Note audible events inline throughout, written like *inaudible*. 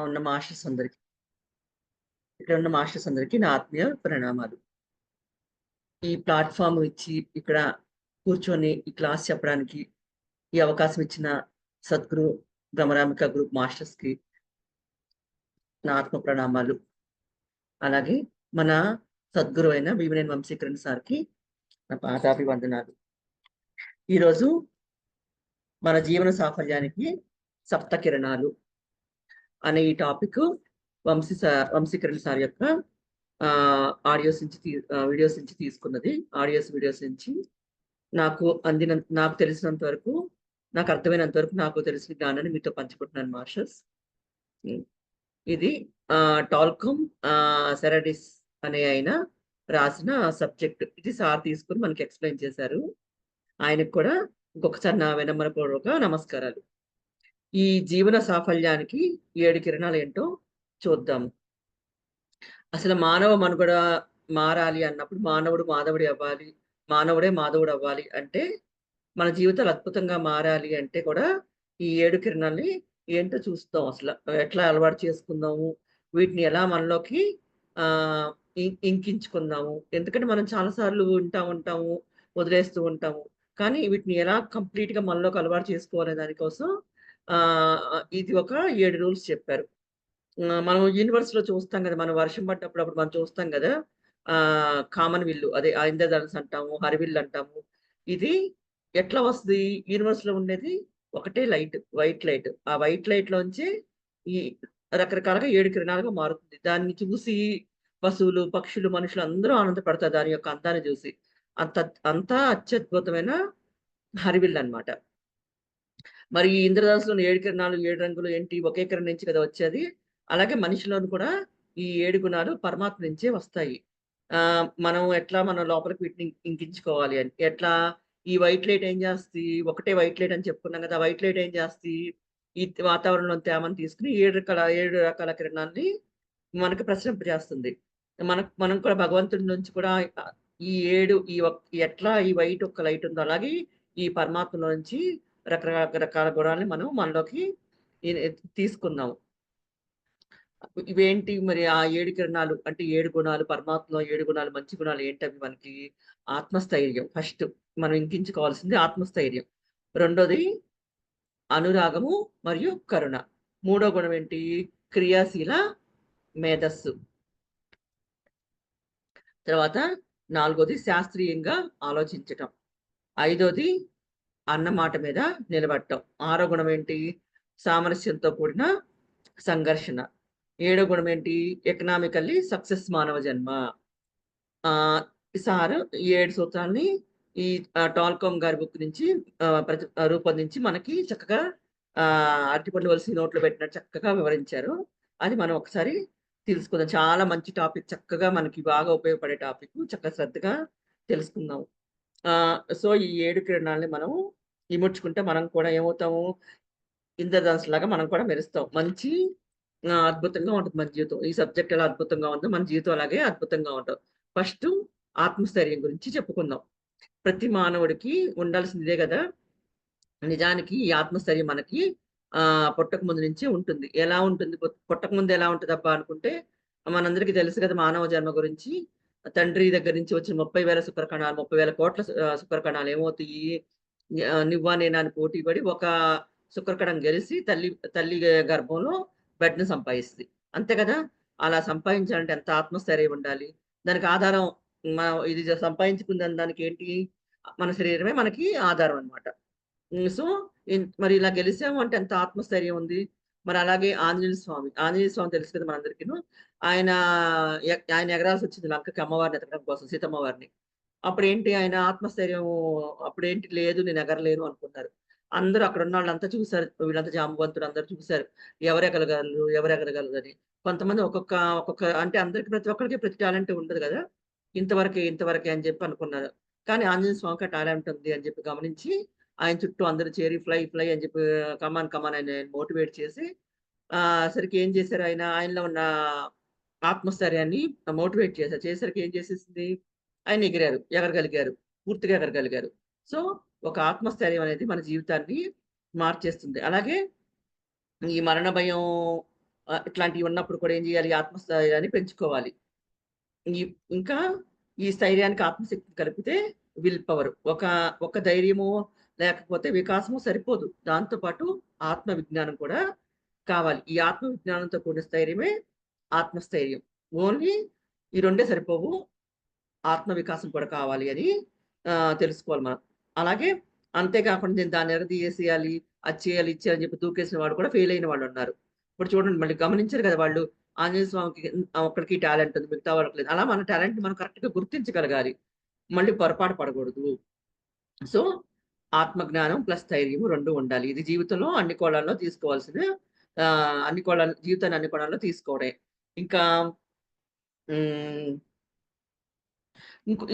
ఉన్న మాస్టర్స్ అందరికి. ఇక్కడ ఉన్న మాస్టర్స్ అందరికి నా ఆత్మీయ ప్రణామాలు. ఈ ప్లాట్ఫామ్ ఇచ్చి ఇక్కడ కూర్చొని ఈ క్లాస్ చెప్పడానికి ఈ అవకాశం ఇచ్చిన సద్గురు భ్రమరామిక గ్రూప్ మాస్టర్స్కి నా ఆత్మ ప్రణామాలు. అలాగే మన సద్గురు అయిన భీమనేని వంశీకరణ్ సార్కి నా పాదాభివందనాలు. ఈరోజు మన జీవన సాఫల్యానికి సప్త కిరణాలు. అనే ఈ topic Vamshi sir Vamshikaran sir యొక్క ఆడియోస్ నుంచి వీడియోస్ నుంచి తీసుకున్నది. ఆడియోస్ వీడియోస్ నుంచి నాకు అందిన నాకు తెలిసినంత వరకు నాకు అర్థమైనంత వరకు నాకు తెలిసిన జ్ఞానాన్ని మీతో పంచుకుంటున్నాను మాస్టర్స్. ఇది టాల్కమ్ సెరడిస్ అనే ఆయన రాసిన సబ్జెక్ట్. ఇది సార్ తీసుకుని మనకి ఎక్స్ప్లెయిన్ చేశారు. ఆయనకు కూడా ఇంకొకసారి నా వినమ్రపూర్వక నమస్కారాలు. ఈ జీవన సాఫల్యానికి ఏడు కిరణాలు ఏంటో చూద్దాం అసలు మానవ మనుగడ మారాలి అన్నప్పుడు మానవుడు మాధవుడు అవ్వాలి మానవుడే మాధవుడు అవ్వాలి అంటే మన జీవితాలు అద్భుతంగా మారాలి అంటే కూడా ఈ ఏడు కిరణాలని ఏంటో చూస్తాం అసలు. ఎట్లా అలవాటు చేసుకుందాము వీటిని ఎలా మనలోకి ఆ ఇంకించుకుందాము. ఎందుకంటే మనం చాలాసార్లు ఉంటా ఉంటాము వదిలేస్తూ ఉంటాము. కానీ వీటిని ఎలా కంప్లీట్గా మనలోకి అలవాటు చేసుకోవాలి దానికోసం ఇది ఒక ఏడు రూల్స్ చెప్పారు. మనం యూనివర్స్లో చూస్తాం కదా మనం వర్షం పడ్డప్పుడు అప్పుడు మనం చూస్తాం కదా ఆ కామన్ విల్లు అదే ఇంద్రధనుస్ అంటాము హరివిల్లు అంటాము. ఇది ఎట్లా వస్తుంది? యూనివర్స్లో ఉండేది ఒకటే లైట్ వైట్ లైట్. ఆ వైట్ లైట్ లోంచి ఈ రకరకాలుగా ఏడు కిరణాలుగా మారుతుంది. దాన్ని చూసి పశువులు పక్షులు మనుషులు అందరూ ఆనందపడతారు దాని యొక్క అందాన్ని చూసి. అంత అంతా అత్యద్భుతమైన హరివిల్లు అనమాట మరి ఈ ఇంద్రదాసులో ఏడు కిరణాలు ఏడు రంగులు ఏంటి? ఒకే కిరణం నుంచి కదా వచ్చేది. అలాగే మనిషిలోని కూడా ఈ ఏడు గుణాలు పరమాత్మ నుంచే వస్తాయి. ఆ మనం ఎట్లా మనం లోపలికి వీటిని ఇంకించుకోవాలి అని. ఎట్లా? ఈ వైట్ లైట్ ఏం చేస్తుంది? ఒకటే వైట్ లైట్ అని చెప్పుకున్నాం కదా వైట్ లైట్ ఏం చేస్తుంది? ఈ వాతావరణంలో తేమను తీసుకుని ఏడు రకాల ఏడు రకాల కిరణాలని మనకు ప్రశ్నింపజేస్తుంది. మనకు మనం కూడా భగవంతుడి నుంచి కూడా ఈ ఏడు ఈ ఎట్లా ఈ వైట్ ఒక్క లైట్ ఉందో అలాగే ఈ పరమాత్మ నుంచి రకరకాల గుణాలని మనం మనలోకి తీసుకుందాం ఇవేంటి మరి ఆ ఏడు కిరణాలు? అంటే ఏడు గుణాలు పరమాత్మలో ఏడు గుణాలు మంచి గుణాలు ఏంటవి మనకి? ఆత్మస్థైర్యం. ఫస్ట్ మనం ఇంకించుకోవాల్సింది ఆత్మస్థైర్యం. రెండోది అనురాగము మరియు కరుణ. మూడో గుణం ఏంటి? క్రియాశీల మేధస్సు. తర్వాత నాలుగోది శాస్త్రీయంగా ఆలోచించటం. ఐదోది అన్నమాట మీద నిలబడటం. ఆరో గుణం ఏంటి? సామరస్యంతో కూడిన సంఘర్షణ. ఏడో గుణం ఏంటి? ఎకనామికల్లీ సక్సెస్ మానవ జన్మ. ఆ సార్ ఈ ఏడు సూత్రాలని ఈ టాల్కామ్ గారి బుక్ నుంచి రూపొందించి మనకి చక్కగా ఆ అరటిపండు వలసి నోట్లో పెట్టినట్టు చక్కగా వివరించారు. అది మనం ఒకసారి తెలుసుకుందాం. చాలా మంచి టాపిక్. చక్కగా మనకి బాగా ఉపయోగపడే టాపిక్. చక్కగా శ్రద్ధగా తెలుసుకుందాం. సో ఈ ఏడు కిరణాలని మనం ఇముడ్చుకుంటే మనం కూడా ఏమవుతాము? ఇంద్రధనుసు లాగా మనం కూడా మెరుస్తాం. మంచి అద్భుతంగా ఉంటుంది మన జీవితం. ఈ సబ్జెక్ట్ ఎలా అద్భుతంగా ఉందో మన జీవితం అలాగే అద్భుతంగా ఉంటుంది. ఫస్ట్ ఆత్మస్థైర్యం గురించి చెప్పుకుందాం. ప్రతి మానవుడికి ఉండాల్సిందే కదా? నిజానికి ఈ ఆత్మస్థైర్యం మనకి ఆ పుట్టక ముందు నుంచి ఉంటుంది. ఎలా ఉంటుంది? పుట్టక ముందు ఎలా ఉంటుంది అబ్బా అనుకుంటే మనందరికీ తెలుసు కదా మానవ జన్మ గురించి. తండ్రి దగ్గర నుంచి వచ్చిన ముప్పై వేల శుక్రకణాలు ముప్పై వేల కోట్ల శుక్రకణాలు ఏమవుతాయి? నివ్వా నేనాని పోటీ పడి ఒక శుక్రకణం గెలిచి తల్లి తల్లి గర్భంలో బెడ్ను సంపాదిస్తుంది. అంతే కదా? అలా సంపాదించాలంటే ఎంత ఆత్మస్థైర్యం ఉండాలి? దానికి ఆధారం మనం ఇది సంపాదించుకుందని దానికి ఏంటి? మన శరీరమే మనకి ఆధారం అనమాట సో మరి ఇలా గెలిచాము అంటే ఎంత ఆత్మస్థైర్యం ఉంది? మరి అలాగే ఆంజనేయ స్వామి ఆంజనేయ స్వామి తెలుసు కదా మనందరికీ ఆయన ఆయన ఎగరాల్సి వచ్చింది లంకకి అమ్మవారిని ఎతకడం కోసం సీతమ్మవారిని. అప్పుడు ఏంటి ఆయన ఆత్మస్థైర్యం అప్పుడేంటి లేదు నేను ఎగరలేను అనుకున్నారు. అందరూ అక్కడ ఉన్న వాళ్ళంతా చూశారు. వీళ్ళంతా జాంబవంతుడు అందరూ చూశారు. ఎవరు ఎవరెగలగలరు ఎవరు అని కొంతమంది ఒక్కొక్క ఒక్కొక్క అంటే అందరికి ప్రతి ఒక్కరికి ప్రతి టాలెంట్ ఉండదు కదా. ఇంతవరకే ఇంతవరకే అని చెప్పి అనుకున్నారు. కానీ ఆంజనేయ స్వామికి టాలెంట్ ఉంది అని చెప్పి గమనించి ఆయన చుట్టూ అందరూ చేరి ఫ్లై ఫ్లై అని చెప్పి కమాన్ కమాన్ ఆయన మోటివేట్ చేసి సరికి ఏం చేశారు ఆయన ఆయనలో ఉన్న ఆత్మస్థైర్యాన్ని మోటివేట్ చేశారు చేసరికి ఏం చేసేసింది ఆయన ఎగిరారు ఎగరగలిగారు పూర్తిగా ఎగరగలిగారు సో ఒక ఆత్మస్థైర్యం అనేది మన జీవితాన్ని మార్చేస్తుంది అలాగే ఈ మరణ భయం ఇట్లాంటివి ఉన్నప్పుడు కూడా ఏం చేయాలి? ఆత్మస్థైర్యాన్ని పెంచుకోవాలి. ఈ ఇంకా ఈ స్థైర్యానికి ఆత్మశక్తి కలిపితే విల్ పవర్. ఒక ఒక ధైర్యము లేకపోతే వికాసము సరిపోదు. దాంతో పాటు ఆత్మ విజ్ఞానం కూడా కావాలి. ఈ ఆత్మ విజ్ఞానంతో కూడిన స్థైర్యమే ఆత్మస్థైర్యం. ఓన్లీ ఈ రెండే సరిపోవు. ఆత్మ వికాసం కూడా కావాలి అని తెలుసుకోవాలి మనం. అలాగే అంతేకాకుండా నేను దాన్ని వేసేయాలి అది చేయాలి, ఇచ్చేయాలి అని చెప్పి దూకేసిన వాడు కూడా ఫెయిల్ అయిన వాళ్ళు ఉన్నారు ఇప్పుడు చూడండి మళ్ళీ గమనించారు కదా! వాళ్ళు ఆంజనేయ స్వామికి ఒక్కడికి టాలెంట్ ఉంది. మిగతా వాళ్ళకి లేదు. అలా మన టాలెంట్ మనం కరెక్ట్‌గా గుర్తించగలగాలి. మళ్ళీ పొరపాటు పడకూడదు. సో, ఆత్మజ్ఞానం ప్లస్ ధైర్యం రెండు ఉండాలి. ఇది జీవితంలో అన్ని కోణాల్లో తీసుకోవాల్సిన అన్ని కోణాలు జీవితాన్ని అన్ని కోణాల్లో తీసుకోవడమే. ఇంకా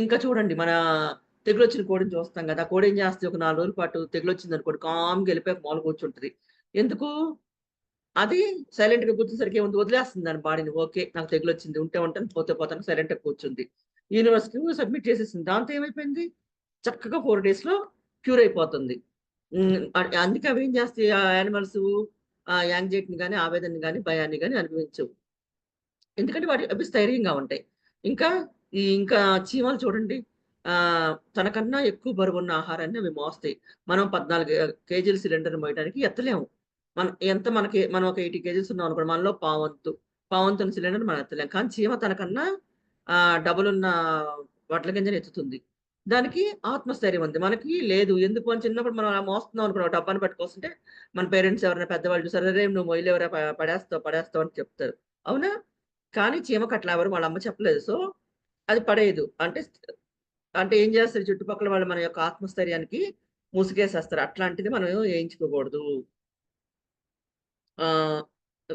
ఇంకా చూడండి మన తెగులు వచ్చిన కోడిని చూస్తాం కదా కోడి ఏం చేస్తది ఒక నాలుగు రోజుల పాటు తెగులు వచ్చింది తెగులొచ్చిందనుకోండి కామ్‌గా వెళ్ళిపోయి ఒక మూల కూర్చుంటది. ఎందుకు? అది సైలెంట్‌గా కూర్చునేసరికి ఏముంది వదిలేస్తుంది దాని బాడీని. ఓకే. నాకు తెగులు వచ్చింది ఉంటే ఉంటాను, పోతే పోతాను సైలెంట్‌గా కూర్చుంది. యూనివర్సిటీ సబ్మిట్ చేసేసింది. దాంతో ఏమైపోయింది? చక్కగా ఫోర్ డేస్‌లో క్యూర్ అయిపోతుంది. అందుకే అవి ఏం చేస్తాయి ఆ యానిమల్స్ ఆ యాంగ్జైటీని కానీ ఆవేదనని కానీ భయాన్ని కానీ అనుభవించవు. ఎందుకంటే వాటి అవి స్థైర్యంగా ఉంటాయి. ఇంకా ఈ ఇంకా చీమలు చూడండి ఆహ్, తనకన్నా ఎక్కువ బరువున్న ఆహారాన్ని అవి మోస్తాయి. మనం పద్నాలుగు కేజీల సిలిండర్ మోయడానికి ఎత్తలేము. మన ఎంత మనకి మనం ఒక 80 కేజీస్ ఉన్నాం అనుకోండి. మనలో పావంతు, పావంతుని సిలిండర్ మనం ఎత్తలేం. కానీ చీమ తనకన్నా డబుల్ ఉన్న వడ్ల గింజని ఎత్తుతుంది. దానికి ఆత్మస్థైర్యం ఉంది. మనకి లేదు. ఎందుకు అని చిన్నప్పుడు మనం అలా మోస్తున్నాం అనుకున్న డబ్బాను పట్టుకొస్తుంటే మన పేరెంట్స్ ఎవరైనా పెద్దవాళ్ళు చూసారు. రేపు నువ్వు మొయ్యలేవురా ఎవరైనా పడేస్తావు, పడేస్తావు" అని చెప్తారు. అవునా? కానీ చీమకు అట్లా ఎవరు వాళ్ళ అమ్మ చెప్పలేదు. సో, అది పడేయదు. అంటే అంటే ఏం చేస్తారు చుట్టుపక్కల వాళ్ళు మన యొక్క ఆత్మస్థైర్యానికి ముసుగేసేస్తారు. అట్లాంటిది మనం వేయించుకోకూడదు ఆ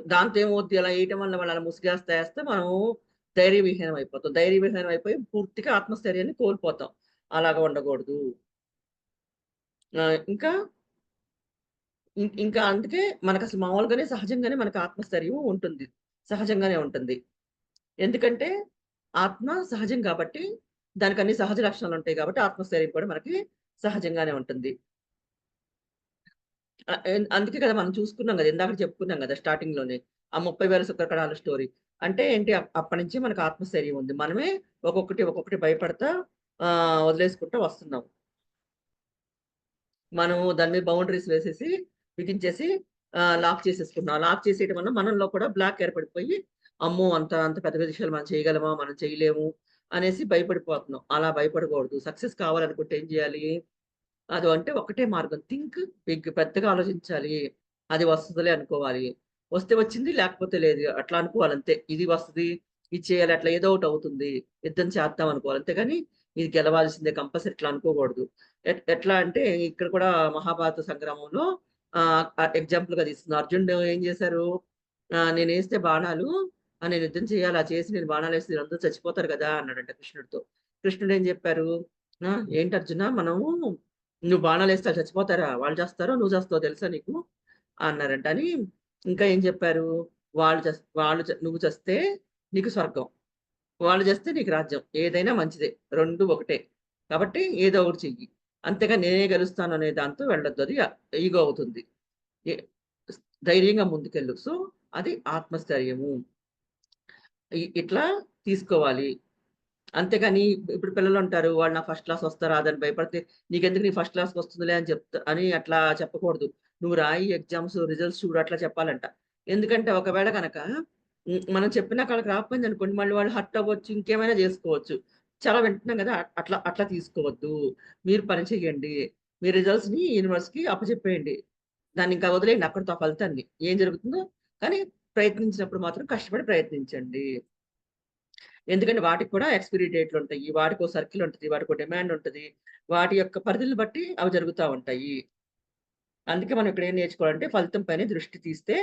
దాంతో ఏమవుద్ది అలా వేయటం వల్ల వాళ్ళు అలా ముసుగేస్తా వేస్తే మనం ధైర్యవిహీనం అయిపోతాం. ధైర్యవిహీనం అయిపోయి పూర్తిగా ఆత్మస్థైర్యాన్ని కోల్పోతాం. అలాగా ఉండకూడదు. ఇంకా ఇంకా అందుకే మనకసలు మామూలుగానే సహజంగానే మనకు ఆత్మస్థైర్యం ఉంటుంది. సహజంగానే ఉంటుంది. ఎందుకంటే ఆత్మ సహజం కాబట్టి దానికన్ని సహజ లక్షణాలు ఉంటాయి కాబట్టి ఆత్మస్థైర్యం కూడా మనకి సహజంగానే ఉంటుంది. అందుకే కదా మనం చూసుకున్నాం కదా ఇందాక చెప్పుకున్నాం కదా స్టార్టింగ్లోనే ఆ ముప్పై వేల శుక్రకణాల స్టోరీ. అంటే ఏంటి అప్ అప్పటినుంచి మనకు ఆత్మస్థైర్యం ఉంది. మనమే ఒక్కొక్కటి, ఒక్కొక్కటి భయపడతా వదిలేసుకుంటూ వస్తున్నాం. మనం దాని మీద బౌండరీస్ వేసేసి, బిగించేసి లాక్ చేసేసుకుంటున్నాం. లాక్ చేసేయటం వల్ల మనలో కూడా బ్లాక్ ఏర్పడిపోయి, అమ్మో! అంత అంత పెద్ద పెద్ద విషయాలు మనం చేయగలమా? మనం చేయలేము అనేసి భయపడిపోతున్నాం. అలా భయపడకూడదు. సక్సెస్ కావాలనుకుంటే ఏం చేయాలి? అది అంటే ఒకటే మార్గం. థింక్ బిగ్ పెద్దగా ఆలోచించాలి. అది వస్తదిలే అనుకోవాలి. వస్తే వచ్చింది లేకపోతే లేదు. అట్లా అనుకోవాలంతే. ఇది వస్తది, ఇది చేయాలి అట్లా ఏదో ఒకటి అవుతుంది. యుద్ధం చేద్దాం అనుకోవాలి. అంతేగాని ఇది గెలవాల్సిందే కంపల్సరీ ఇట్లా అనుకోకూడదు. ఎట్ ఎట్లా అంటే ఇక్కడ కూడా మహాభారత సంగ్రామంలో ఆహ్, ఆహ్, ఎగ్జాంపుల్‌గా తీసుకుందాం. అర్జునుడు ఏం చేశారు? నేను వేస్తే బాణాలు నేను యుద్ధం చేయాలి. ఆ చేసి నేను బాణాలు వేస్తే అందరూ చచ్చిపోతారు కదా! అన్నాడంట కృష్ణుడితో. కృష్ణుడు ఏం చెప్పారు? ఆ! ఏంటి అర్జున మనము నువ్వు బాణాలేస్తే వేస్తా చచ్చిపోతారా? వాళ్ళు చేస్తారో నువ్వు చేస్తావు తెలుసా నీకు? అన్నారంట. అని ఇంకా ఏం చెప్పారు? వాళ్ళు వాళ్ళు నువ్వు చస్తే నీకు స్వర్గం. వాళ్ళు చేస్తే నీకు రాజ్యం. ఏదైనా మంచిదే. రెండు ఒకటే. కాబట్టి ఏదో ఒకటి చెయ్యి. అంతేగా నేనే గెలుస్తాను అనే దాంతో వెళ్ళొద్దు. అది ఈగో అవుతుంది. ధైర్యంగా ముందుకెళ్ళు. సో, అది ఆత్మస్థైర్యము. ఇట్లా తీసుకోవాలి. అంతేగాని ఇప్పుడు పిల్లలు ఉంటారు వాళ్ళు నా ఫస్ట్ క్లాస్ వస్తారా అదని భయపడితే, నీకెందుకు నీ ఫస్ట్ క్లాస్‌కి వస్తుందిలే అని చెప్తా అని అట్లా చెప్పకూడదు. నువ్వు రాయి ఎగ్జామ్స్ రిజల్ట్స్ చూడు అట్లా చెప్పాలంట. ఎందుకంటే ఒకవేళ కనుక మనం మనం చెప్పినాక రాకపోయింది అనుకోండి మళ్ళీ వాళ్ళు హర్ట్ అవ్వచ్చు. ఇంకేమైనా చేసుకోవచ్చు చాలా వింటున్నాం కదా అట్లా అట్లా తీసుకోవద్దు. మీరు పని చేయండి. మీ రిజల్ట్స్‌ని యూనివర్స్‌కి అప్పచెప్పేయండి దాన్ని ఇంకా వదిలేయండి అక్కడితో ఫలితాన్ని. ఏం జరుగుతుందో కానీ ప్రయత్నించినప్పుడు మాత్రం కష్టపడి ప్రయత్నించండి. ఎందుకంటే వాటికి కూడా ఎక్స్‌పైరీ డేట్‌లుంటాయి. వాటికో సర్కిల్ ఉంటది. వాటికో డిమాండ్ ఉంటది. వాటి యొక్క పరిధిని బట్టి అవి జరుగుతా ఉంటాయి. అందుకే మనం ఇక్కడ ఏం నేర్చుకోవాలంటే ఫలితం పైన దృష్టి తీస్తే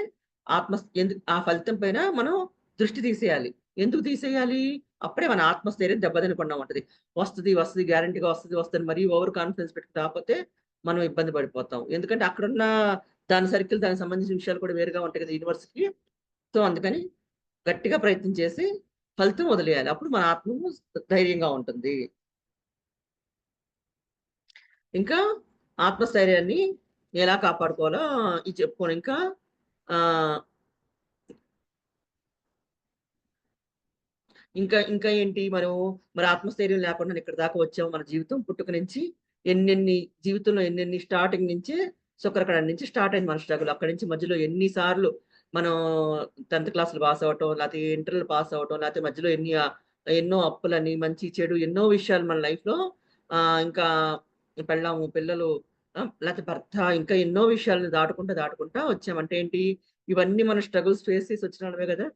ఆత్మ ఎందు ఆ ఫలితం పైన మనం దృష్టి తీసేయాలి. ఎందుకు తీసేయాలి? అప్పుడే మన ఆత్మస్థైర్యం దెబ్బతినకుండా ఉంటుంది వస్తది, వస్తది గ్యారంటీగా వస్తుంది వస్తుంది మరీ ఓవర్ కాన్ఫిడెన్స్ పెట్టి రాకపోతే మనం ఇబ్బంది పడిపోతాం. ఎందుకంటే అక్కడున్న దాని సర్కిల్ దానికి సంబంధించిన విషయాలు కూడా వేరుగా ఉంటాయి కదా! యూనివర్సిటీ సో, అందుకని గట్టిగా ప్రయత్నం చేసి ఫలితం వదిలేయాలి. అప్పుడు మన ఆత్మ ధైర్యంగా ఉంటుంది. ఇంకా ఆత్మస్థైర్యాన్ని ఎలా కాపాడుకోవాలో ఇది చెప్పుకొని ఇంకా ఇంకా ఇంకా ఏంటి? మనం మరి ఆత్మస్థైర్యం లేకుండా ఇక్కడ దాకా వచ్చాము మన జీవితం. పుట్టుక నుంచి ఎన్నెన్ని జీవితంలో ఎన్నెన్ని స్టార్టింగ్ నుంచి సుక్కరకడ నుంచి స్టార్ట్ అయింది మన స్ట్రగుల్ అక్కడి నుంచి మధ్యలో ఎన్నిసార్లు మనం టెన్త్ క్లాసులు పాస్ అవటం లేకపోతే ఇంటర్లు పాస్ అవటం లేకపోతే మధ్యలో ఎన్ని ఎన్నో అప్పులని మంచి చెడు ఎన్నో విషయాలు మన లైఫ్లో ఇంకా పెళ్ళాము పిల్లలు లేకపోతే భర్త ఇంకా ఎన్నో విషయాలను దాటుకుంటా, దాటుకుంటా వచ్చాం. అంటే ఏంటి ఇవన్నీ మనం స్ట్రగుల్స్ ఫేస్ చేసి వచ్చినామే కదా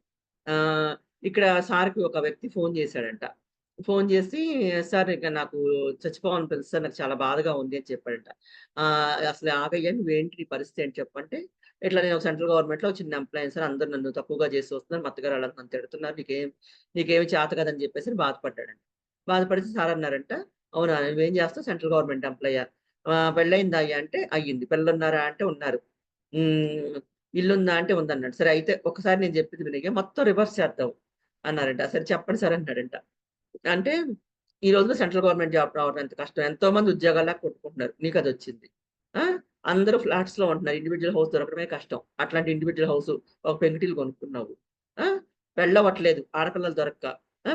ఇక్కడ సార్‌కి ఒక వ్యక్తి ఫోన్ చేశాడంట. ఫోన్ చేసి, "సార్ ఇక నాకు చచ్చిపోవాలనిపిస్తుంది సార్. నాకు చాలా బాధగా ఉంది" అని చెప్పాడంట. "అసలు ఆగయ్య నువ్వేంటి నీ పరిస్థితి ఏంటి చెప్పంటే" ఇట్లా నేను సెంట్రల్ గవర్నమెంట్‌లో చిన్న ఎంప్లాయీ సార్. అందరు నన్ను తక్కువగా చేసి వస్తున్నారు. మత్తగారు అలా నన్ను తిడుతున్నారు. నీకేం నీకేమి చేత కదని చెప్పేసి బాధపడ్డాడంట. బాధపడితే సార్ అన్నారంట, "అవునా! నువ్వేం చేస్తావు? సెంట్రల్ గవర్నమెంట్ ఎంప్లాయా? ఆహ్, అయ్యా?" అంటే అయ్యింది. పిల్లలున్నారా? అంటే ఉన్నారు. ఇల్లుందా? అంటే ఉందన్నాడు. సరే అయితే ఒక్కసారి నేను చెప్పింది వినయ్య మొత్తం రివర్స్ చేద్దాం అన్నారంట. సరే చెప్పండి సార్ అన్నాడంట. అంటే ఈ రోజుల్లో సెంట్రల్ గవర్నమెంట్ జాబ్ రావడం ఎంత కష్టం. ఎంతో మంది ఉద్యోగాల్లో కొట్టుకుంటున్నారు. నీకదొచ్చింది. ఆ! అందరూ ఫ్లాట్స్లో ఉంటున్నారు. ఇండివిజువల్ హౌస్ దొరకడమే కష్టం. అట్లాంటి ఇండివిజువల్ హౌస్ ఒక పెంకుటిల్లు కొనుక్కున్నావు. ఆ! ఆడపిల్లలు దొరక్క. ఆ!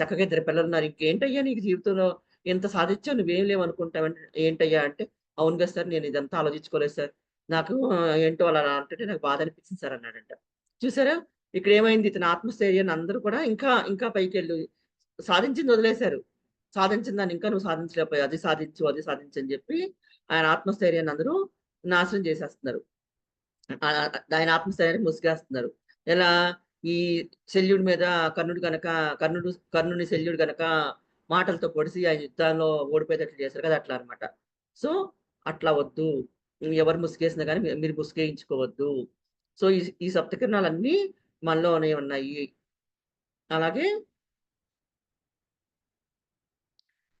చక్కగా ఇద్దరు పిల్లలున్నారు. ఇంకేంటయ్యా నీకు జీవితంలో ఇంత సాధించావు నువ్వేం లేవనుకుంటావు ఏంటయ్యా అంటే, "అవును కదా సార్ నేను ఇదంతా ఆలోచించుకోలేదు సార్. నాకు ఏంటో అలా అంటే నాకు బాధ అనిపించింది సార్" అన్నాడంట. చూసారా? ఇక్కడేమైంది ఇతని ఆత్మస్థైర్యాన్ని అందరూ కూడా ఇంకా ఇంకా పైకి వెళ్ళి సాధించింది వదిలేసారు. సాధించిన దాన్ని ఇంకా నువ్వు సాధించలేకపోయావు. అది సాధించు, అది సాధించు అని చెప్పి ఆయన ఆత్మస్థైర్యాన్ని అందరూ నాశనం చేసేస్తున్నారు. ఆయన ఆత్మస్థైర్యాన్ని ముసుగేస్తున్నారు. ఎలా? ఈ శల్యుడి మీద కర్ణుడు గనక కర్ణుడు కర్ణుని శల్యుడు గనక మాటలతో పొడిసి ఆయన యుద్ధాల్లో ఓడిపోయేటట్లు చేశారు కదా! అట్లా అన్నమాట. సో, అట్లా వద్దు. ఎవరు ముసుగేసినా కానీ మీరు ముసుగేయించుకోవద్దు. సో, ఈ ఈ సప్తకిరణాలన్నీ మనలోనే ఉన్నాయి. అలాగే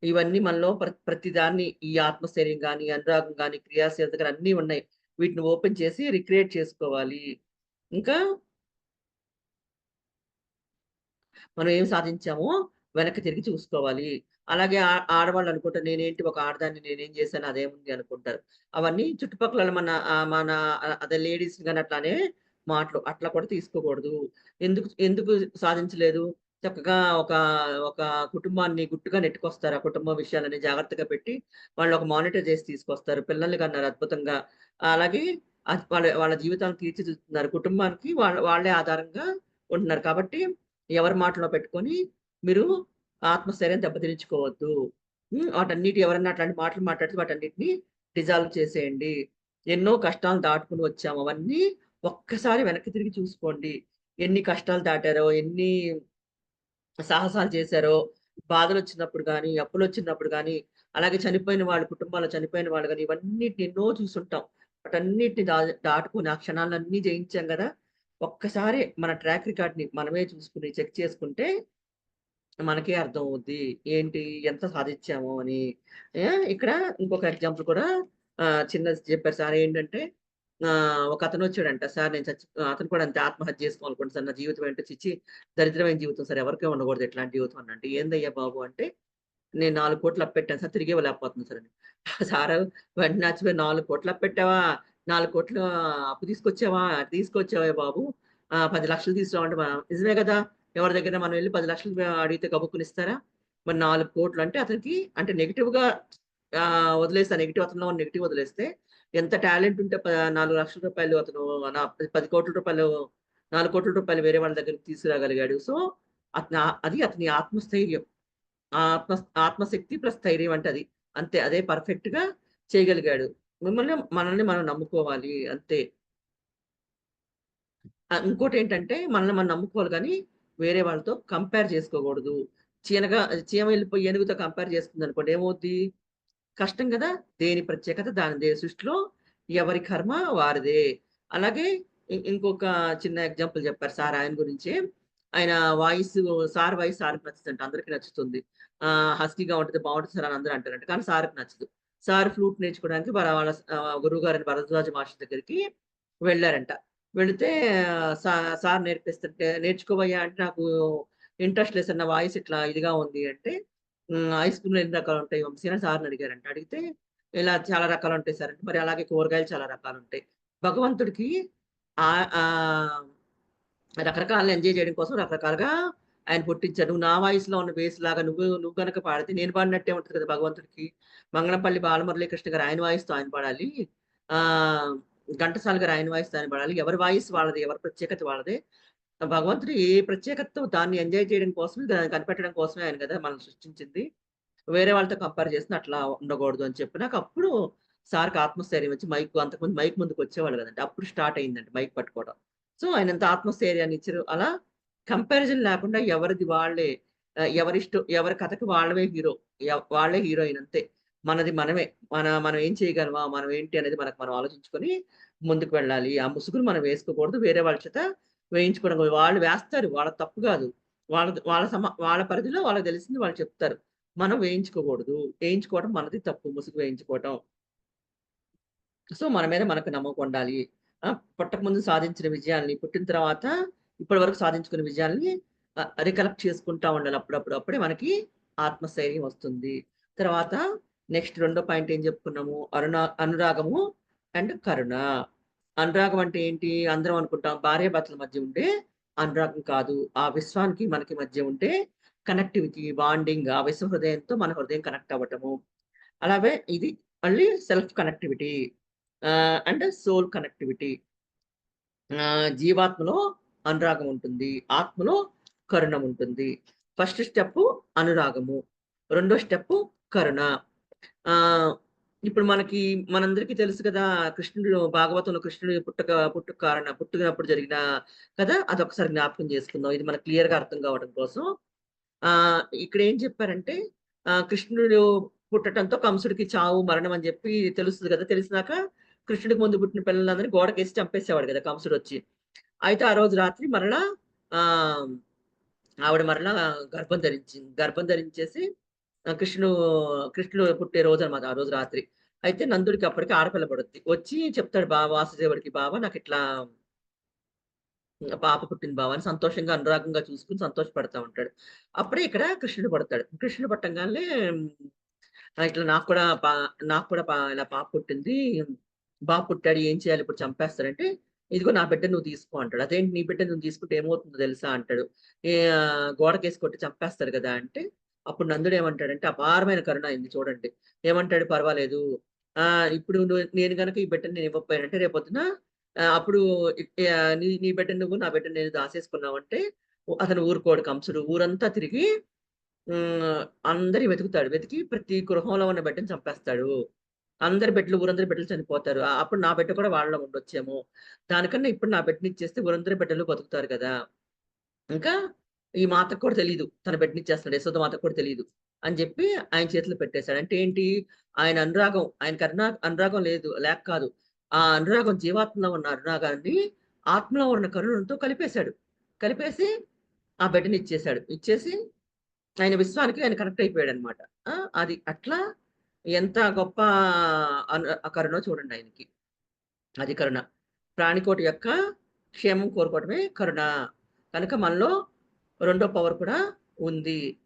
ఇవన్నీ మనలో ప్ర ప్రతి ఈ ఆత్మస్థైర్యం కానీ అనురాగం కానీ క్రియాశీలత కానీ అన్నీ ఉన్నాయి. వీటిని ఓపెన్ చేసి రిక్రియేట్ చేసుకోవాలి. ఇంకా మనం ఏం సాధించామో వెనక్కి తిరిగి చూసుకోవాలి. అలాగే ఆ ఆడవాళ్ళు అనుకుంటారు నేనేంటి ఒక ఆడదాన్ని నేనేం చేశాను అదేముంది అనుకుంటారు. అవన్నీ చుట్టుపక్కల మన మన అదే లేడీస్ కానీ అట్లానే మాటలు అట్లా కూడా తీసుకోకూడదు. ఎందుకు ఎందుకు సాధించలేదు? చక్కగా ఒక ఒక కుటుంబాన్ని గుట్టుగా నెట్టుకొస్తారు. ఆ కుటుంబ విషయాలని జాగ్రత్తగా పెట్టి వాళ్ళు ఒక మానిటర్ చేసి తీసుకొస్తారు. పిల్లల్ని కన్నారు అద్భుతంగా. అలాగే వాళ్ళ వాళ్ళ జీవితాలను తీర్చిదిద్దుతున్నారు. కుటుంబానికి వాళ్ళ వాళ్ళే ఆధారంగా ఉంటున్నారు. కాబట్టి ఎవరి మాటలో పెట్టుకొని మీరు ఆత్మస్థైర్యం దెబ్బతినించుకోవద్దు వాటన్నిటి ఎవరన్నా అట్లాంటి మాటలు మాట్లాడితే వాటన్నిటిని డిజాల్వ్ చేసేయండి. ఎన్నో కష్టాలు దాటుకొని వచ్చాము. అవన్నీ ఒక్కసారి వెనక్కి తిరిగి చూసుకోండి. ఎన్ని కష్టాలు దాటారో, ఎన్ని సాహసాలు చేశారో, బాధలు వచ్చినప్పుడు కానీ అప్పులు వచ్చినప్పుడు కానీ అలాగే చనిపోయిన వాళ్ళు కుటుంబాల్లో చనిపోయిన వాళ్ళు కానీ ఇవన్నిటిని ఎన్నో చూసుంటాం. వాటన్నిటిని దా దాటుకొని ఆ క్షణాలన్నీ జయించాం కదా ఒక్కసారి మన ట్రాక్ రికార్డ్‌ని మనమే చూసుకొని చెక్ చేసుకుంటే మనకే అర్థమవుద్ది. ఏంటి ఎంత సాధించామో అని. ఇక్కడ ఇంకొక ఎగ్జాంపుల్ కూడా చిన్న చిన్నది చెప్పారు సార్ ఏంటంటే ఒక అతను వచ్చాడంట సార్ నేను చచ్చి అతను కూడా అంతే ఆత్మహత్య చేసుకోవాలనుకుంటున్నాను సార్. నా జీవితం ఏంటో చిచ్చి దరిద్రమైన జీవితం సార్. ఎవరికీ ఉండకూడదు ఇట్లాంటి జీవితం అనంటే, ఏందయ్యా బాబు అంటే, నేను నాలుగు కోట్లు అప్పెట్టాను సార్. తిరిగి ఇవ్వలేకపోతున్నాను సార్ అని. *laughs* సార్ వెంటనే ఆశ్చర్యపోయి 4,00,00,000 అప్పెట్టావా? నాలుగు కోట్లు అప్పు తీసుకొచ్చావా? తీసుకొచ్చావా తీసుకొచ్చావే బాబు. పది లక్షలు తీసుకురావంటే నిజమే కదా ఎవరి దగ్గర మనం వెళ్ళి పది లక్షలు అడిగితే కబుక్కుని ఇస్తారా? మరి నాలుగు కోట్లు అంటే అతనికి అంటే నెగిటివ్గా వదిలేస్తా నెగిటివ్ నెగెటివ్ అతనిలో ఉన్న వదిలేస్తే ఎంత టాలెంట్ ఉంటే ప రూ. 4,00,000 అతను పది కోట్ల రూపాయలు నాలుగు కోట్ల రూపాయలు వేరే వాళ్ళ దగ్గరికి తీసుకురాగలిగాడు. సో, అతను అది అతని ఆత్మస్థైర్యం. ఆత్మ ఆత్మశక్తి ప్లస్ ధైర్యం అంటే అది. అంతే. అదే పర్ఫెక్ట్‌గా చేయగలిగాడు. మిమ్మల్ని మనల్ని మనం నమ్ముకోవాలి అంతే. ఇంకోటి ఏంటంటే మనల్ని మనం నమ్ముకోవాలి కానీ వేరే వాళ్ళతో కంపేర్ చేసుకోకూడదు. చీనగా చీమ వెళ్ళిపోయి ఏనుగుతో కంపేర్ చేసుకుందనుకోండి ఏమవుద్ది? కష్టం కదా దేని ప్రత్యేకత దానిదే. సృష్టిలో ఎవరి కర్మ వారిదే. అలాగే ఇంకొక చిన్న ఎగ్జాంపుల్ చెప్పారు సార్ ఆయన గురించి ఆయన వాయిస్ సార్ వాయిస్ సార్‌కి నచ్చుదంట. అందరికి నచ్చుతుంది. ఆ హస్కీగా ఉంటుంది బాగుంటుంది సార్ అని అందరూ అంటారంట. కానీ సార్‌కి నచ్చదు. సార్ ఫ్లూట్ నేర్చుకోవడానికి వాళ్ళ వాళ్ళ భరద్వాజ మాస్టర్ దగ్గరికి వెళ్ళారంట వెళితే సార్ నేర్పిస్తుంటే, నేర్చుకోబోయా అంటే, "నాకు ఇంట్రెస్ట్ లేదు సార్. నా వాయిస్ ఇట్లా ఇదిగా ఉంది" అంటే, హ్మ్. ఐస్ క్రీమ్‌లో ఎన్ని రకాలుంటాయి వంశీ అని సార్‌ని అడిగారంట. అడిగితే, ఇలా చాలా రకాలుంటాయి సార్ అంటే, మరి అలాగే కూరగాయలు చాలా రకాలు ఉంటాయి భగవంతుడికి ఆ రకరకాలను ఎంజాయ్ చేయడం కోసం రకరకాలుగా ఆయన పుట్టించాడు నువ్వు నా వాయిస్లో ఉన్న బేస్ లాగా నువ్వు నువ్వు కనుక పాడితే నేను పాడినట్టే ఉంటుంది కదా భగవంతుడికి మంగళపల్లి బాలమురళీకృష్ణ గారు ఆయన వాయిస్తో ఆయన పాడాలి ఆ ఘంటసాల గారు ఆయన వాయిస్ దాన్ని పడాలి ఎవరి వాయిస్ వాళ్ళది ఎవరి ప్రత్యేకత వాళ్ళదే. భగవంతుడు ఏ ప్రత్యేకతతో దాన్ని ఎంజాయ్ చేయడం కోసమే దాన్ని కనిపెట్టడం కోసమే ఆయన కదా మనం సృష్టించింది. వేరే వాళ్ళతో కంపేర్ చేసిన అట్లా ఉండకూడదు అని చెప్పి నాకు అప్పుడు సార్కి ఆత్మస్థైర్యం వచ్చి మైక్ అంతకుముందు మైక్ ముందుకు వచ్చేవాళ్ళు కదండి. అప్పుడు స్టార్ట్ అయిందండి మైక్ పట్టుకోవడం. సో ఆయన ఎంత ఆత్మస్థైర్యాన్ని ఇచ్చారు. అలా కంపారిజన్ లేకుండా ఎవరిది వాళ్ళే ఆ, ఎవరిష్టం ఎవరి కథకి వాళ్ళవే హీరో వాళ్ళే హీరోయిన్ అంతే. మనది మనమే. మన మనం ఏం చేయగలమా? మనం ఏంటి అనేది మనకు మనం ఆలోచించుకొని ముందుకు వెళ్ళాలి. ఆ ముసుగులు మనం వేసుకోకూడదు. వేరే వాళ్ళ చేత వేయించుకోవడం వాళ్ళు వేస్తారు. వాళ్ళ తప్పు కాదు. వాళ్ళ వాళ్ళ సమ వాళ్ళ పరిధిలో వాళ్ళకి తెలిసింది వాళ్ళు చెప్తారు. మనం వేయించుకోకూడదు. వేయించుకోవడం మనది తప్పు. ముసుగు వేయించుకోవటం. సో మన మీద మనకు నమ్మకం ఉండాలి. పుట్టకముందు పుట్టక ముందు సాధించిన విజయాల్ని పుట్టిన తర్వాత ఇప్పటి వరకు సాధించుకున్న విజయాల్ని రికలెక్ట్ చేసుకుంటా ఉండాలి. అప్పుడప్పుడు అప్పుడే మనకి ఆత్మస్థైర్యం వస్తుంది. తర్వాత నెక్స్ట్ రెండో పాయింట్ ఏం చెప్పుకున్నాము? అరుణా అనురాగము అండ్ కరుణ. అనురాగం అంటే ఏంటి? అందరం అనుకుంటాం భార్య భర్తల మధ్య ఉండే అనురాగం కాదు. ఆ విశ్వానికి మనకి మధ్య ఉంటే కనెక్టివిటీ బాండింగ్ ఆ విశ్వ హృదయంతో మన హృదయం కనెక్ట్ అవ్వటము. అలాగే ఇది మళ్ళీ self connectivity and soul connectivity జీవాత్మలో అనురాగం ఉంటుంది ఆత్మలో కరుణ ఉంటుంది. ఫస్ట్ స్టెప్ అనురాగము రెండో స్టెప్ కరుణ. ఆ ఇప్పుడు మనకి మనందరికీ తెలుసు కదా కృష్ణుడు భాగవతంలో కృష్ణుడు పుట్టక పుట్టుక కారణ పుట్టుకున్నప్పుడు జరిగిన కదా అదొకసారి జ్ఞాపకం చేసుకుందాం. ఇది మనకు క్లియర్గా అర్థం కావడం కోసం. ఆ ఇక్కడ ఏం చెప్పారంటే ఆ కృష్ణుడు పుట్టడంతో కంసుడికి చావు మరణం అని చెప్పి తెలుస్తుంది కదా తెలిసినాక కృష్ణుడికి ముందు పుట్టిన పిల్లలందరినీ గోడకేసి చంపేసేవాడు కదా కంసుడు వచ్చి. అయితే ఆ రోజు రాత్రి మరలా ఆ ఆవిడ మరలా గర్భం ధరించింది గర్భం ధరించేసి కృష్ణుడు కృష్ణుడు పుట్టే రోజు అనమాట ఆ రోజు రాత్రి. అయితే నందుడికి అప్పటికి ఆడపిల్ల పడుద్ది. వచ్చి చెప్తాడు బావ వాసుదేవుడికి బావ నాకు ఇట్లా పాప పుట్టింది బావ అని సంతోషంగా అనురాగంగా చూసుకుని సంతోషపడతా ఉంటాడు. అప్పుడే ఇక్కడ కృష్ణుడు పడతాడు. కృష్ణుడు పట్టంగానే ఇట్లా నాకు కూడా పా నాకు కూడా పా ఇలా పాప పుట్టింది. బాబు పుట్టాడు ఏం చేయాలి? ఇప్పుడు చంపేస్తారంటే ఇదిగో నా బిడ్డ నువ్వు తీసుకో అంటాడు. అదేంటి నీ బిడ్డ నువ్వు తీసుకుంటే ఏమవుతుందో తెలుసా? అంటాడు. గోడకేసి కొట్టి చంపేస్తారు కదా అంటే అప్పుడు నందుడు ఏమంటాడంటే అపారమైన కరుణ అయింది చూడండి. ఏమంటాడు పర్వాలేదు. ఆ ఇప్పుడు నువ్వు నేను కనుక ఈ బిడ్డను నేను ఇవ్వకపోయానంటే రేపొద్దున అప్పుడు నీ నీ బిడ్డ నువ్వు నా బిడ్డ నేను దాసేసుకున్నావంటే అతను ఊరుకోడు కంసుడు. ఊరంతా తిరిగి అందరి వెతుకుతాడు. వెతికి ప్రతి గృహంలో ఉన్న బిడ్డని చంపేస్తాడు. అందరి బిడ్డలు ఊరందరి బిడ్డలు చనిపోతారు. అప్పుడు నా బిడ్డ కూడా వాళ్ళలో ఉండొచ్చేమో. దానికన్నా ఇప్పుడు నా బిడ్డని ఇచ్చేస్తే ఊరందరి బిడ్డలు బతుకుతారు కదా. ఇంకా ఈ మాతకు కూడా తెలియదు తన పెట్టినిచ్చేస్తున్నాడు. యశోద మాతకు కూడా తెలియదు అని చెప్పి ఆయన చేతిలో పెట్టేశాడు. అంటే ఏంటి? ఆయన అనురాగం ఆయన కరుణా అనురాగం లేదు లేక కాదు. ఆ అనురాగం జీవాత్మలో ఉన్న అనురాగాన్ని ఆత్మలో ఉన్న కరుణతో కలిపేశాడు. కలిపేసి ఆ బిడ్డని ఇచ్చేశాడు. ఇచ్చేసి ఆయన విశ్వానికి ఆయన కనెక్ట్ అయిపోయాడు అనమాట అది అట్లా ఎంత గొప్ప అను- ఆ కరుణ చూడండి ఆయనకి. అది కరుణ. ప్రాణికోటి యొక్క క్షేమం కోరుకోవడమే కరుణ. కనుక మనలో రెండో పవర్ కూడా ఉంది.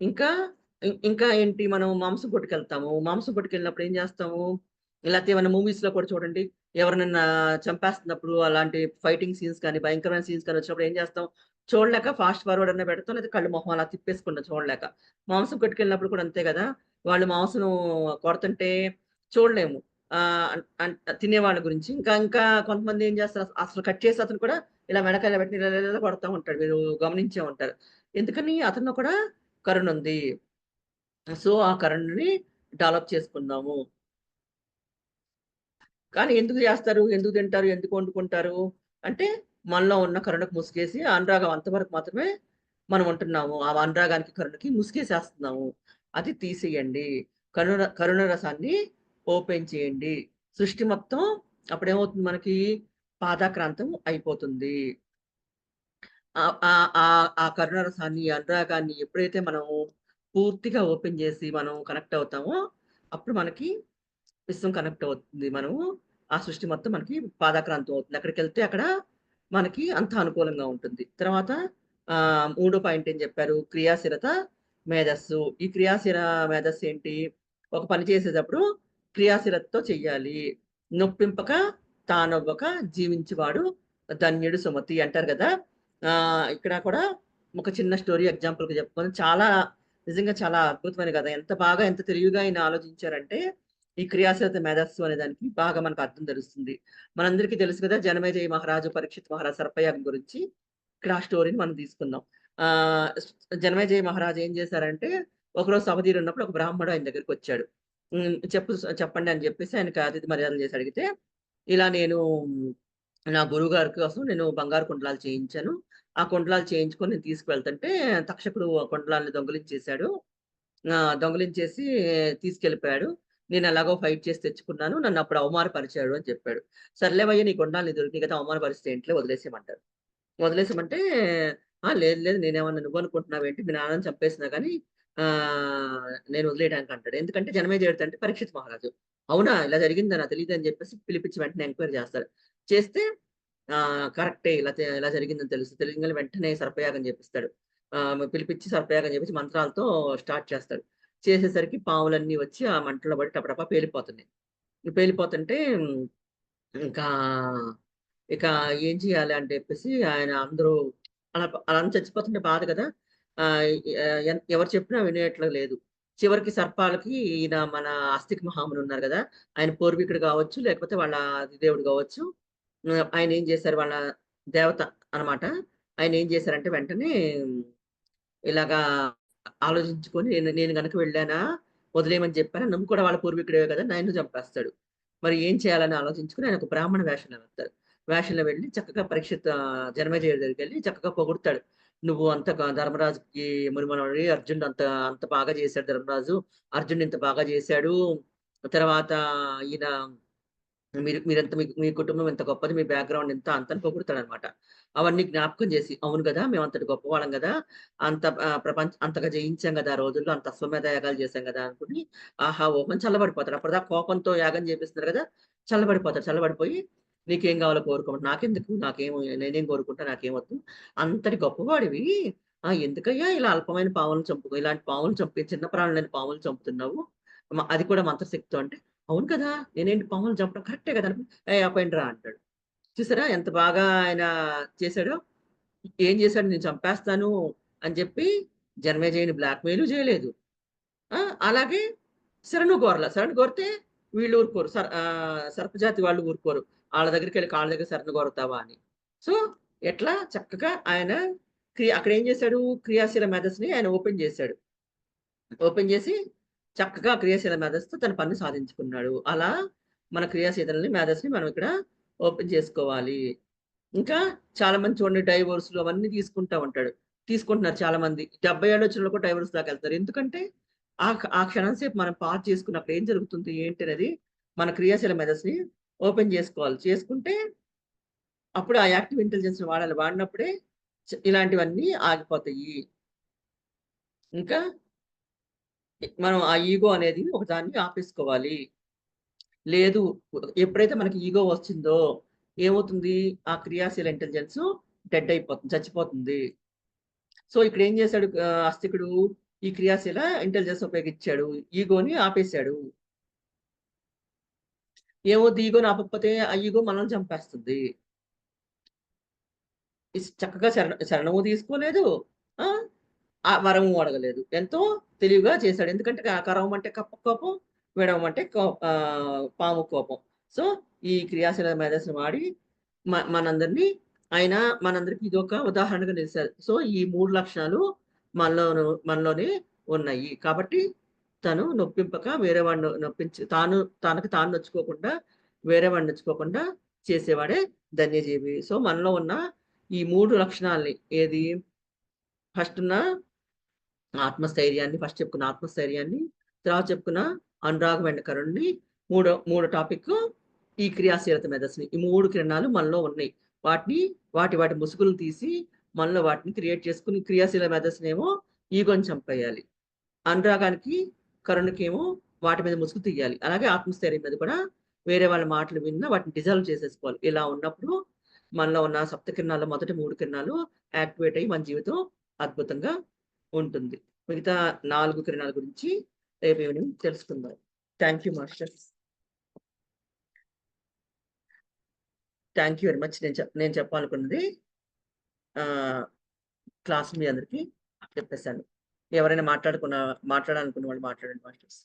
ఇంకా ఇంకా ఏంటి? మనం మాంసం కొట్టుకెళ్తాము. మాంసం కొట్టుకెళ్ళినప్పుడు ఏం చేస్తాము? లేకపోతే ఏమైనా మూవీస్లో కూడా చూడండి. ఎవరినైనా చంపేస్తున్నప్పుడు అలాంటి ఫైటింగ్ సీన్స్ కానీ భయంకరమైన సీన్స్ కానీ వచ్చినప్పుడు ఏం చేస్తాం? చూడలేక ఫాస్ట్ ఫార్వర్డ్ అన్న పెడతాం. లేదా కళ్ళు మొహం అలా తిప్పేసుకుంటాం చూడలేక. మాంసం కొట్టుకెళ్ళినప్పుడు కూడా అంతే కదా? వాళ్ళు మాంసం కొడుతుంటే చూడలేము. ఆ తినే వాళ్ళ గురించి. ఇంకా ఇంకా కొంతమంది ఏం చేస్తారు? అసలు కట్ చేసి అతను కూడా ఇలా వెనకాల పెట్టి ఇలా ఇలా కొడతా ఉంటాడు. మీరు గమనించే ఉంటారు. ఎందుకని? అతను కూడా కరుణ ఉంది. సో ఆ కరుణని డెవలప్ చేసుకున్నాము కానీ ఎందుకు చేస్తారు? ఎందుకు తింటారు? ఎందుకు వండుకుంటారు? అంటే మనలో ఉన్న కరుణకు ముసుగేసి అనురాగం అంతవరకు మాత్రమే మనం ఉంటున్నాము. ఆ అనురాగానికి కరుణకి ముసుగేసేస్తున్నాము. అది తీసేయండి. కరుణ కరుణ రసాన్ని ఓపెన్ చేయండి. సృష్టి మొత్తం అప్పుడు ఏమవుతుంది మనకి? పాదాక్రాంతం అయిపోతుంది. ఆ- కరుణరసాన్ని అనురాగాన్ని ఎప్పుడైతే మనం పూర్తిగా ఓపెన్ చేసి మనం కనెక్ట్ అవుతామో అప్పుడు మనకి విశ్వం కనెక్ట్ అవుతుంది. మనము ఆ సృష్టి మొత్తం మనకి పాదాక్రాంతం అవుతుంది. అక్కడికి వెళ్తే అక్కడ మనకి అంత అనుకూలంగా ఉంటుంది. తర్వాత ఆ మూడో పాయింట్ ఏం చెప్పారు? క్రియాశీలత మేధస్సు. ఈ క్రియాశీల మేధస్సు ఏంటి? ఒక పని చేసేటప్పుడు క్రియాశీలతతో చెయ్యాలి. నొప్పింపక తానొవ్వక జీవించేవాడు ధన్యుడు సుమతి అంటారు కదా ఇక్కడ కూడా ఒక చిన్న స్టోరీ ఎగ్జాంపుల్‌గా చెప్పుకొని చాలా నిజంగా చాలా అద్భుతమైన కదా ఎంత బాగా ఎంత తెలివిగా ఆయన ఆలోచించారంటే, ఈ క్రియాశీలత మేధస్సు అనే దానికి బాగా మనకు అర్థం తెలుస్తుంది. మనందరికీ తెలుసు కదా! జనమేజయ మహారాజు, పరీక్షిత్ మహారాజ్ సర్పయాగం గురించి. ఇక్కడ ఆ స్టోరీని మనం తీసుకుందాం. ఆ జనమేజయ మహారాజు ఏం చేశారంటే, ఒకరోజు సభ తీరున్నప్పుడు ఒక బ్రాహ్మడు ఆయన దగ్గరికి వచ్చాడు చెప్పు చెప్పండి అని చెప్పేసి ఆయనకి అతిథి మర్యాదలు చేసి అడిగితే, ఇలా నేను నా గురువుగారి కోసం నేను బంగారు కుండలాలు చేయించాను. ఆ కుండలాలు చేయించుకొని నేను తీసుకువెళ్తుంటే తక్షకుడు ఆ కుండలాల్ని దొంగలించేశాడు దొంగలించేసి తీసుకెళ్ళిపోయాడు. నేను ఎలాగో ఫైట్ చేసి తెచ్చుకున్నాను. నన్ను అప్పుడు అవమానపరిచాడు అని చెప్పాడు. సర్లేవయ్య నీ కొండాలని నీకు దొరికినాయి కదా! అవమానపరిస్తే ఏంటిలే వదిలేసేయమంటారు. వదిలేసామంటే "ఆ! లేదు లేదు నేనేమన్నా ఏంటి మీ నాన్నని చంపేసినా కానీ నేను వదిలేయడానికి" అంటాడు. ఎందుకంటే జనమేజయుడితో అంటే పరీక్షిత్ మహారాజు. అవునా! ఇలా జరిగిందా నాకు అని చెప్పేసి పిలిపించి వెంటనే ఎంక్వైరీ చేస్తాడు. చేస్తే కరెక్టే ఇలా ఇలా జరిగిందని తెలుసు. తెలియగానే వెంటనే సర్పయాగం చేపిస్తాడు. పిలిపించి సర్పయాగం చేపించి మంత్రాలతో స్టార్ట్ చేస్తాడు. చేసేసరికి పావులన్నీ వచ్చి ఆ మంటలో పడి టపటపా పేలిపోతున్నాయి. పేలిపోతుంటే ఇంకా ఇక ఏం చేయాలి అని చెప్పేసి ఆయన అందరూ అలా అలా చచ్చిపోతుంటే బాధ కదా! ఎవరు చెప్పినా వినేయట్లా లేదు. చివరికి సర్పాలకి ఈయన మన ఆస్తిక మహాములు ఉన్నారు కదా ఆయన పూర్వీకుడు కావచ్చు లేకపోతే వాళ్ళ దేవుడు కావచ్చు ఆయన ఏం చేశారు వాళ్ళ దేవత అన్నమాట. ఆయన ఏం చేశారంటే వెంటనే ఇలాగా ఆలోచించుకొని నేను నేను కనుక వెళ్ళానా, వదిలేయమని చెప్పాను నువ్వు కూడా వాళ్ళ పూర్వీకుడే కదా! నన్ను చంపేస్తాడు. మరి ఏం చేయాలని ఆలోచించుకొని ఆయన ఒక బ్రాహ్మణ వేషంలో వెళ్తాడు. వేషంలో వెళ్ళి చక్కగా పరీక్షిత ఆహ్, దగ్గరికి వెళ్ళి చక్కగా పొగుడుతాడు. "నువ్వు అంత ధర్మరాజుకి మునిమనవడివి. అర్జునుడు అంత అంత బాగా చేశాడు ధర్మరాజు. అర్జునుడు ఇంత బాగా చేశాడు. తర్వాత ఈయన మీరు మీరంత మీ మీ కుటుంబం ఎంత గొప్పది. మీ బ్యాక్‌గ్రౌండ్ ఇంత అంత అని పొగుడుతాడనమాట. అవన్నీ జ్ఞాపకం చేసి, అవును కదా మేము అంతటి గొప్పవాళ్ళం కదా అంత ప్రపంచ అంతగా జయించాం కదా ఆ రోజుల్లో అంత అశ్వమేధ యాగాలు చేశాం కదా అనుకుని ఆహా! ఓహో! చల్లబడిపోతాడు. అప్పటిదాకా కోపంతో యాగం చేపిస్తున్నారు కదా చల్లబడిపోతాడు. చల్లబడిపోయి నీకేం కావాలో కోరుకోమంటే నాకెందుకు? నాకేం నేనేం కోరుకుంటా నాకేమొద్దు. అంతటి గొప్పవాడివి ఆ! ఎందుకయ్యా ఇలా అల్పమైన పావులను చంపు ఇలాంటి పావులను చంపి చిన్న ప్రాణులైన పావులు చంపుతున్నావు. అది కూడా మంత్రశక్తితో అంటే, అవును కదా! నేనేంటి పావులు చంపడం కరెక్టే కదా! ఏయ్! రా అంటాడు. చూసారా ఎంత బాగా ఆయన చేశాడో ఏం చేశాడు నేను చంపేస్తాను అని చెప్పి జన్మే చేయని బ్లాక్మెయిల్ చేయలేదు. ఆ! అలాగే శరణు కోరల. శరణు కోరితే వీళ్ళు ఊరుకోరు. సర్ సర్పజాతి వాళ్ళు ఊరుకోరు. వాళ్ళ దగ్గరికి వెళ్ళి కాళ్ళ దగ్గర శరణ కోరుతావా అని. సో, ఎట్లా చక్కగా ఆయన క్రియ అక్కడేం చేశాడు క్రియాశీల మేధస్సుని ఆయన ఓపెన్ చేశాడు ఓపెన్ చేసి చక్కగా క్రియాశీల మేధస్సుతో తన పని సాధించుకున్నాడు. అలా మన క్రియాశీలని మేధస్సుని మనం ఇక్కడ ఓపెన్ చేసుకోవాలి. ఇంకా చాలా మంది చూడండి డైవోర్స్‌లు అవన్నీ తీసుకుంటా ఉంటాడు. తీసుకుంటున్నారు చాలా మంది. డెబ్బై ఏళ్ళు వచ్చిన కూడా డైవోర్స్ దాకెళ్తారు. ఎందుకంటే ఆ ఆ క్షణం సేపు మనం పాస్ చేసుకున్నప్పుడు ఏం జరుగుతుంది ఏంటి అనేది మన క్రియాశీల మేధస్సుని ఓపెన్ చేసుకోవాలి. చేసుకుంటే అప్పుడు ఆ యాక్టివ్ ఇంటెలిజెన్స్ వాడాలి. వాడినప్పుడే ఇలాంటివన్నీ ఆగిపోతాయి. ఇంకా మనం ఆ ఈగో అనేది ఒకదాన్ని ఆపేసుకోవాలి. లేదు ఎప్పుడైతే మనకి ఈగో వచ్చిందో ఏమవుతుంది? ఆ క్రియాశీల ఇంటెలిజెన్స్ డెడ్ అయిపోతుంది. చచ్చిపోతుంది. సో, ఇక్కడ ఏం చేశాడు అస్తికుడు ఈ క్రియాశీల ఇంటెలిజెన్స్ ఉపయోగించాడు. ఈగోని ఆపేశాడు ఏమో దిగో నాపకపోతే అయ్యిగో మనల్ని చంపేస్తుంది. చక్కగా శరణ శరణము తీసుకోలేదు. ఆ! వరము అడగలేదు. ఎంతో తెలివిగా చేశాడు. ఎందుకంటే క అంటే కప్ప కోపం, విడవం అంటే పాము కోపం. సో, ఈ క్రియాశీల మేధస్సును వాడి మ మనందరిని ఆయన మనందరికి ఇది ఒక ఉదాహరణగా నిలిచారు. సో, ఈ మూడు లక్షణాలు మనలోను మనలోనే ఉన్నాయి. కాబట్టి తను నొప్పింపక వేరే వాడిని నొప్పించి తాను తనకి తాను నొచ్చుకోకుండా వేరే వాడిని నొచ్చుకోకుండా చేసేవాడే ధన్యజీవి. సో, మనలో ఉన్న ఈ మూడు లక్షణాలని ఏది ఫస్ట్ ఉన్న ఆత్మస్థైర్యాన్ని ఫస్ట్ చెప్పుకున్న ఆత్మస్థైర్యాన్ని, తర్వాత చెప్పుకున్న అనురాగం అండ్ కరుణని, మూడో మూడో టాపిక్ ఈ క్రియాశీలత మెదస్ని ఈ మూడు కిరణాలు మనలో ఉన్నాయి. వాటిని వాటి వాటి ముసుగులు తీసి మనలో వాటిని క్రియేట్ చేసుకుని క్రియాశీల మేధస్సునేమో ఈగోని చంపేయాలి. అనురాగానికి, కరుణకేమో వాటి మీద ముసుగు తీయాలి. అలాగే ఆత్మస్థైర్యం మీద కూడా వేరే వాళ్ళ మాటలు విన్న వాటిని డిజాల్వ్ చేసేసుకోవాలి. ఇలా ఉన్నప్పుడు మనలో ఉన్న సప్త కిరణాలు మొదటి మూడు కిరణాలు యాక్టివేట్ అయ్యి మన జీవితం అద్భుతంగా ఉంటుంది. మిగతా నాలుగు కిరణాల గురించి రేపు ఈవినింగ్ తెలుసుకుందాం. Thank you master thank you very much నేను నేను చెప్పాలనుకున్నది క్లాస్ మీ అందరికీ చెప్పేశాను. ఎవరైనా మాట్లాడుకున్న మాట్లాడాలనుకున్న వాళ్ళు మాట్లాడండి మాస్టర్స్.